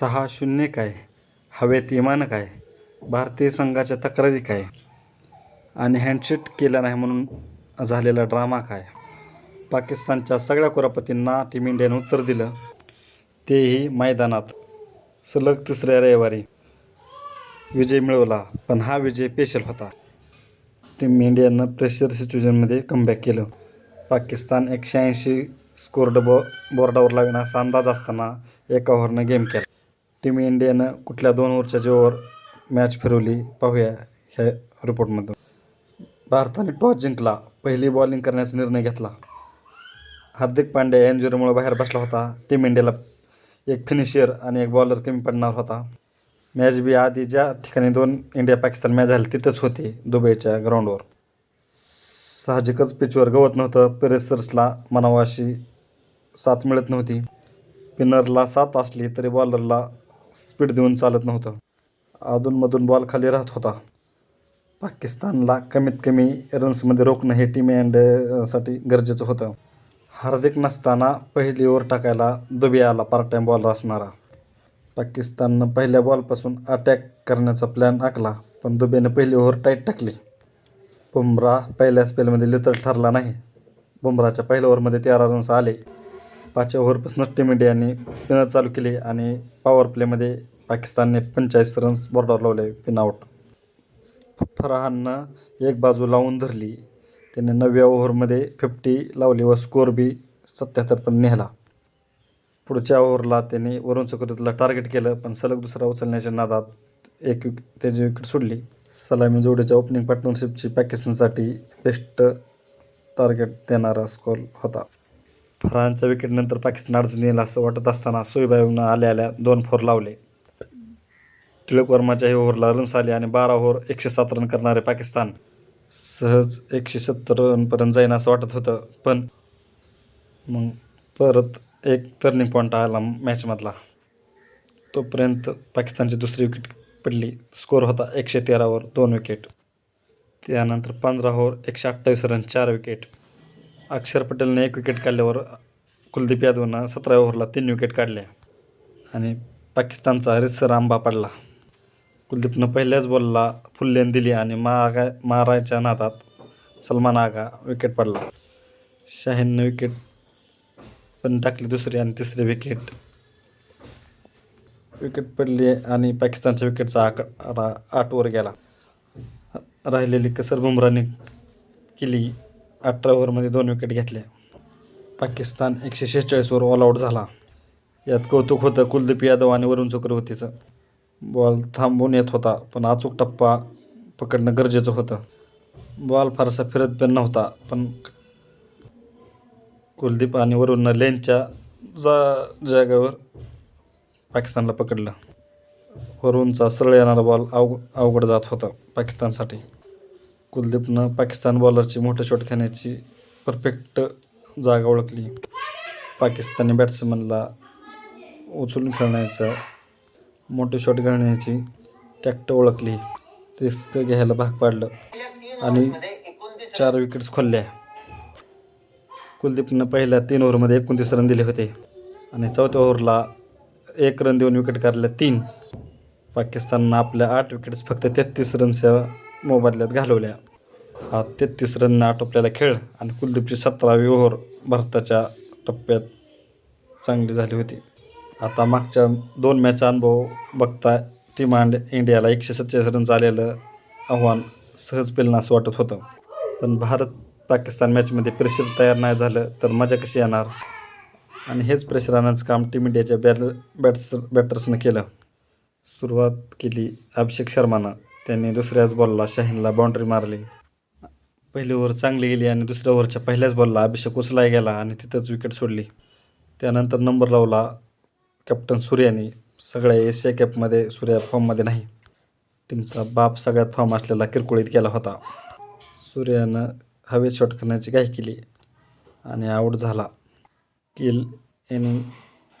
सहा शून्य काय? हवेत इमान काय? भारतीय संघाच्या तक्रारी काय? आणि हँडशेट केला नाही म्हणून झालेला ड्रामा काय? पाकिस्तानच्या सगळ्या कुरापतींना टीम इंडियानं उत्तर दिलं. तेही मैदानात. सलग तिसऱ्या रविवारी विजय मिळवला पण हा विजय पेशल होता. टीम इंडियानं प्रेशर सिच्युएशनमध्ये कमबॅक केलं. पाकिस्तान एकशे ऐंशी स्कोर बो बोर्डावर लावेन असा अंदाज असताना एका ओव्हरनं गेम केला. टीम इंडियानं कुठल्या दोन ओव्हरच्या जेवर मॅच फिरवली पाहूया ह्या रिपोर्टमधून भारताने टॉस जिंकला. पहिली बॉलिंग करण्याचा निर्णय घेतला. हार्दिक पांड्या इंजुरीमुळे बाहेर बसला होता. टीम इंडियाला एक फिनिशियर आणि एक बॉलर कमी पडणार होता. मॅच बी आधी ज्या ठिकाणी दोन इंडिया पाकिस्तान मॅच झाली तिथंच होती दुबईच्या ग्राउंडवर साहजिकच पिचवर गवत नव्हतं. पेरेसर्सला मनावाशी साथ मिळत नव्हती. पिनरला साथ असली तरी बॉलरला स्पीड देऊन चालत नव्हतं. अधूनमधून बॉल खाली राहत होता. पाकिस्तानला कमीत कमी रन्समध्ये रोखणं हे टीमसाठी गरजेचं होतं. हार्दिक नसताना पहिली ओव्हर टाकायला दुबे आला पार्ट टाईम बॉलर असणारा. पाकिस्ताननं पहिल्या बॉलपासून अटॅक करण्याचा प्लॅन आखला पण दुबेनं पहिली ओव्हर टाईट टाकली. बुमरा पहिल्या स्पेलमध्ये लिथर ठरला नाही. बुमराच्या पहिल्या ओव्हरमध्ये तेरा रन्स आले. पाचव्या ओव्हरपासून टीम इंडियाने पिनर चालू केली आणि पॉवर प्लेमध्ये पाकिस्तानने पंचेचाळीस रन्स बॉर्डर लावले पिन आऊट फरहाननं एक बाजू लावून धरली. त्याने नवव्या ओव्हरमध्ये फिफ्टी लावली व स्कोअर बी सत्याहत्तर पण नेला. पुढच्या ओव्हरला त्याने वरुण चक्रवर्तीला टार्गेट केलं पण सलग दुसरा उचलण्याच्या नादात एक विक त्याची विकेट सोडली. सलामी जोडीच्या ओपनिंग पार्टनरशिपची पाकिस्तानसाठी बेस्ट टार्गेट देणारा स्कोर होता. फरहानच्या विकेटनंतर पाकिस्तान अडचणी येईल असं वाटत असताना सोयबाईनं आल्या आल्या दोन फोर लावले. टिळक वर्माच्या हे ओव्हरला रन्स आले आणि बारा ओव्हर एकशे सात रन करणारे पाकिस्तान. सहज एकशे सत्तर रनपर्यंत जाईन असं वाटत होतं पण मग परत एक टर्निंग पॉईंट आला मॅचमधला तोपर्यंत पाकिस्तानची दुसरी विकेट पडली. स्कोर होता एकशे तेरावर दोन विकेट त्यानंतर पंधरा ओव्हर एकशे अठ्ठावीस रन चार विकेट अक्षर पटेलने एक विकेट काढल्यावर कुलदीप यादवनं सतरा ओव्हरला तीन विकेट काढल्या आणि पाकिस्तानचा हरिसर आंबा पडला. कुलदीपनं पहिल्याच बॉलला फुल लेन दिली आणि महागा महाराजच्या नादात सलमान आगा विकेट पडला. शाहीननं विकेट पण टाकली दुसरी आणि तिसरी विकेट विकेट पडली आणि पाकिस्तानच्या विकेटचा आकडा आठवर गेला. राहिलेली कसर बुमराने केली अठरा ओव्हरमध्ये दोन विकेट घेतल्या पाकिस्तान एकशे शेहेचाळीसवर ऑल आऊट झाला. यात कौतुक होतं कुलदीप यादव आणि वरुण चक्रवर्तीचं. बॉल थांबून येत होता पण अचूक टप्पा पकडणं गरजेचं होतं. बॉल फारसा फिरत पण नव्हता पण कुलदीप आणि वरुणनं लेनच्या जा जागेवर पाकिस्तानला पकडलं. वरुणचा सरळ येणारा बॉल अव अवघड जात होता पाकिस्तानसाठी. कुलदीपनं पाकिस्तान बॉलरची मोठं शॉट खेळण्याची परफेक्ट जागा ओळखली. पाकिस्तानी बॅट्समनला उचलून खेळण्याचा मोठे शॉट घालण्याची टॅक्ट ओळखली. रिस्क घ्यायला भाग पाडलं. आणि चार विकेट्स खोलल्या. कुलदीपनं पहिल्या तीन ओव्हरमध्ये एकोणतीस रन दिले होते. आणि चौथ्या ओव्हरला एक रन देऊन विकेट काढल्या तीन. पाकिस्ताननं आपल्या आठ विकेट्स फक्त तेहतीस रनच्या मोबदल्यात घालवल्या. हा तेहतीस रननं आटोपलेला खेळ आणि कुलदीपची सतरावी ओव्हर भारताच्या टप्प्यात चांगली झाली होती. आता मागच्या दोन मॅचचा अनुभव बघता टीम अंड इंडियाला एकशे सत्तेचाळीस रन आलेलं आव्हान सहज पेलणं असं वाटत होतं. पण भारत पाकिस्तान मॅचमध्ये प्रेशर तयार नाही झालं तर मजा कशी येणार? आणि हेच प्रेशर आणायचं काम टीम इंडियाच्या बॅर बॅट्स बॅटर्सनं केलं. सुरुवात केली अभिषेक शर्मानं. त्यांनी दुसऱ्याच बॉलला शाहीनला बाउंड्री मारली. पहिली ओव्हर चांगली गेली आणि दुसऱ्या ओव्हरच्या पहिल्याच बॉलला अभिषेक उचलाय गेला आणि तिथंच विकेट सोडली. त्यानंतर नंबर लावला कॅप्टन सूर्याने सगळ्या एशिया कॅपमध्ये सूर्या फॉर्ममध्ये नाही. टीमचा बाप सगळ्यात फॉर्म असलेला किरकोळीत गेला होता. सूर्यानं हवेत शॉट करण्याची घाई केली आणि आऊट झाला. किल इनिंग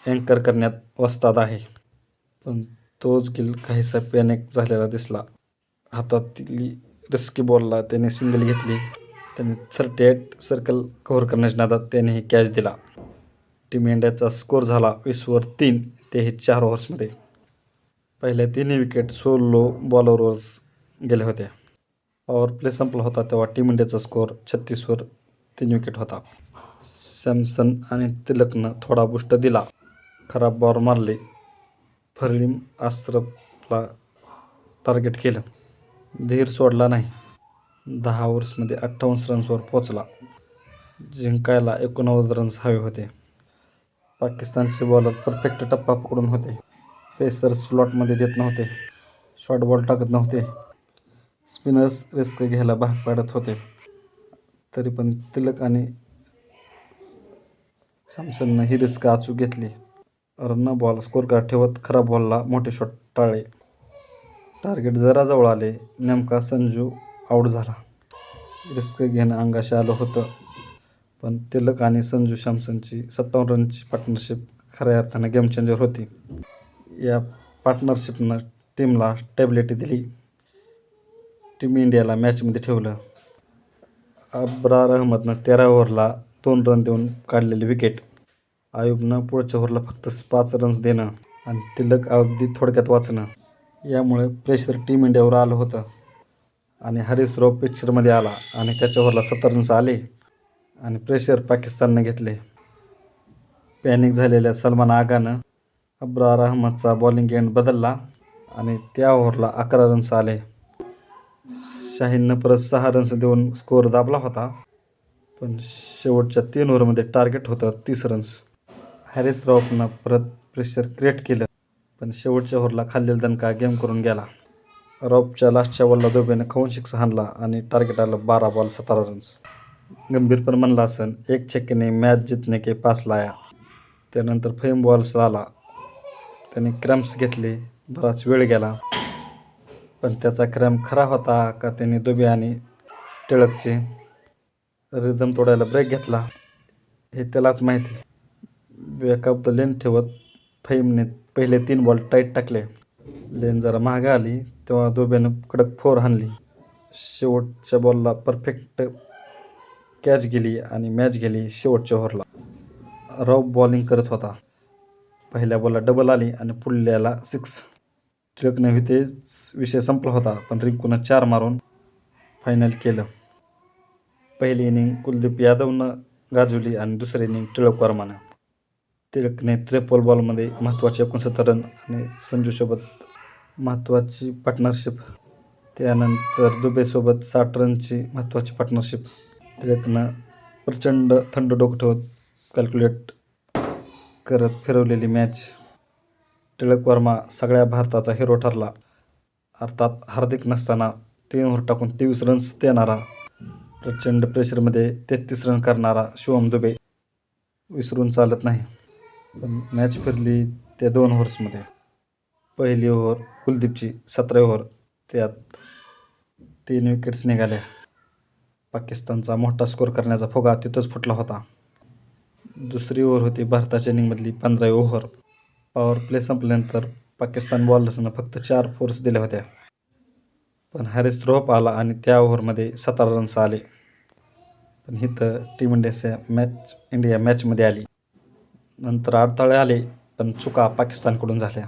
अँकर करण्यात वस्ताद आहे. पण तोच किल काहीसा पॅनिक झालेला दिसला. हातातली रिस्की बॉलला त्याने सिंगल घेतली. त्याने थर्टी एट सर्कल कव्हर करण्याच्या नादात त्याने कॅच दिला. टीम इंडियाचा स्कोर झाला वीसवर तीन. तेही चार ओव्हर्समध्ये पहिल्या तिन्ही विकेट सोलो बॉलरवरच गेल्या होत्या. पॉवर प्ले संपला होता तेव्हा टीम इंडियाचा स्कोअर छत्तीसवर तीन विकेट होता. सॅमसन आणि तिलकनं थोडा बुष्ट दिला. खराब बॉल मारले. फरलीम आस्त्रपला टार्गेट केलं. धीर सोडला नाही. दहा ओव्हर्समध्ये अठ्ठावन्न रन्सवर पोचला जिंकायला एकोणनव्वद रन्स हवे होते. पाकिस्तानचे बॉलर परफेक्ट टप्पा पकडून होते. पेसर स्लॉटमध्ये देत नव्हते. शॉर्ट बॉल टाकत नव्हते. स्पिनर्स रिस्क घ्यायला भाग पाडत होते. तरी पण तिलक आणि सॅमसननं ही रिस्क अचूक घेतली. रन बॉल स्कोर कार्ड ठेवत खराब बॉलला मोठे शॉट टाळले. टार्गेट जरा जवळ आले नेमका संजू आऊट झाला. रिस्क घेणं अंगाशी आलं होतं. पण तिलक आणि संजू सॅमसनची सत्तावन्न रनची पार्टनरशिप खऱ्या अर्थानं गेम चेंजर होती. या पार्टनरशिपनं टीमला स्टॅबिलिटी दिली. टीम इंडियाला मॅचमध्ये ठेवलं. अब्रार अहमदनं तेरा ओव्हरला दोन रन देऊन काढलेली विकेट आयुबनं पुढच्या ओव्हरला फक्त पाच रन्स देणं आणि तिलक अगदी थोडक्यात वाचणं. यामुळे प्रेशर टीम इंडियावर आलं होतं. आणि हरीश राव पिक्चरमध्ये आला आणि त्याच्या ओव्हरला सत्तर रन्स आले आणि प्रेशर पाकिस्ताननं घेतले. पॅनिक झालेल्या सलमान आगानं अब्रार अहमदचा बॉलिंग एंड बदलला आणि त्या ओव्हरला अकरा रन्स आले. शाहीननं परत सहा रन्स देऊन स्कोअर दाबला होता. पण शेवटच्या तीन ओव्हरमध्ये टार्गेट होतं तीस रन्स हॅरिस रॉफनं परत प्रेशर क्रिएट केलं. पण शेवटच्या ओव्हरला खाल्लेला दणका गेम करून गेला. रॉबच्या लास्टच्या बॉलला दोबेनं खाऊन सिक्स हाणला आणि टार्गेट आलं बारा बॉल सतरा रन्स गंभीर पण म्हणला असन एक छक्केने मॅच जितने के पास लाया त्यानंतर फेम बॉल्स आला. त्याने क्रॅम्प्स घेतले बराच वेळ गेला. पण त्याचा क्रॅम्प खरा होता का त्याने दुबे आणि टिळकचे रिदम तोडायला ब्रेक घेतला हे त्यालाच माहिती. बॅकअप द लेन ठेवत फैमने पहिले तीन बॉल टाईट टाकले. लेन जरा महाग आली तेव्हा दुब्यानं कडक फोर हाणली. शेवटच्या बॉलला परफेक्ट कॅच गेली आणि मॅच गेली शेवटच्या ओव्हरला रॉब बॉलिंग करत होता. पहिल्या बॉलला डबल आली आणि पुढल्याला सिक्स टिळकनं तेच विषय संपला होता पण रिंकूनं चार मारून फायनल केलं. पहिली इनिंग कुलदीप यादवनं गाजवली आणि दुसरी इनिंग टिळक वर्मानं. टिळकने त्रेपल बॉलमध्ये महत्त्वाचे एकोणसत्तर रन आणि संजूसोबत महत्त्वाची पार्टनरशिप त्यानंतर दुबेसोबत साठ रनची महत्त्वाची पार्टनरशिप टिळकनं प्रचंड थंड डोकं ठेवत कॅल्क्युलेट करत फिरवलेली मॅच टिळक वर्मा सगळ्या भारताचा हिरो ठरला. अर्थात हार्दिक नसताना तीन ओव्हर टाकून तेवीस रन्स देणारा प्रचंड प्रेशरमध्ये तेहतीस रन करणारा शिवम दुबे. विसरून चालत नाही. मॅच फिरली त्या दोन ओव्हर्समध्ये पहिली ओव्हर कुलदीपची सतरा ओव्हर त्यात तीन विकेट्स निघाल्या. पाकिस्तानचा मोठा स्कोअर करण्याचा फुगा तिथंच फुटला होता. दुसरी ओव्हर होती भारताच्या इनिंगमधली पंधरावी ओव्हर पॉवर प्ले संपल्यानंतर पाकिस्तान बॉलर्सनं फक्त चार फोर्स दिल्या होत्या. पण हॅरिस रोप आला आणि त्या ओव्हरमध्ये सतरा रन्स आले. पण इथं टीम इंडियाच्या मॅच इंडिया मॅचमध्ये आली. नंतर अडथळे आले पण चुका पाकिस्तानकडून झाल्या.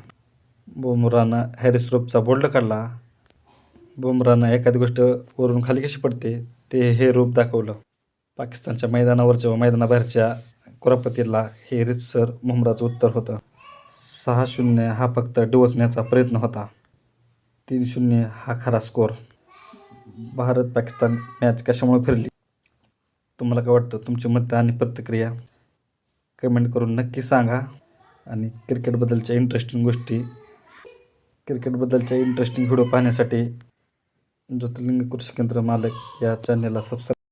बुमरानं हॅरिस रोपचा बोल्ड काढला. बुमरानं एखादी गोष्ट वरून खाली कशी पडते ते हे रूप दाखवलं. पाकिस्तानच्या मैदानावरच्या व मैदानाबाहेरच्या कुरापतीला हे रितसर मुमराचं उत्तर होतं सहा शून्य हा फक्त डिवचण्याचा प्रयत्न होता. तीन शून्य हा खरा स्कोअर भारत पाकिस्तान मॅच कशामुळे फिरली? तुम्हाला काय वाटतं? तुमचे मत आणि प्रतिक्रिया? कमेंट करून नक्की सांगा. आणि क्रिकेटबद्दलच्या इंटरेस्टिंग गोष्टी क्रिकेटबद्दलच्या इंटरेस्टिंग व्हिडिओ पाहण्यासाठी ज्योतिर्लिंग कृषी केंद्र मालक या चॅनलला सबस्क्राईब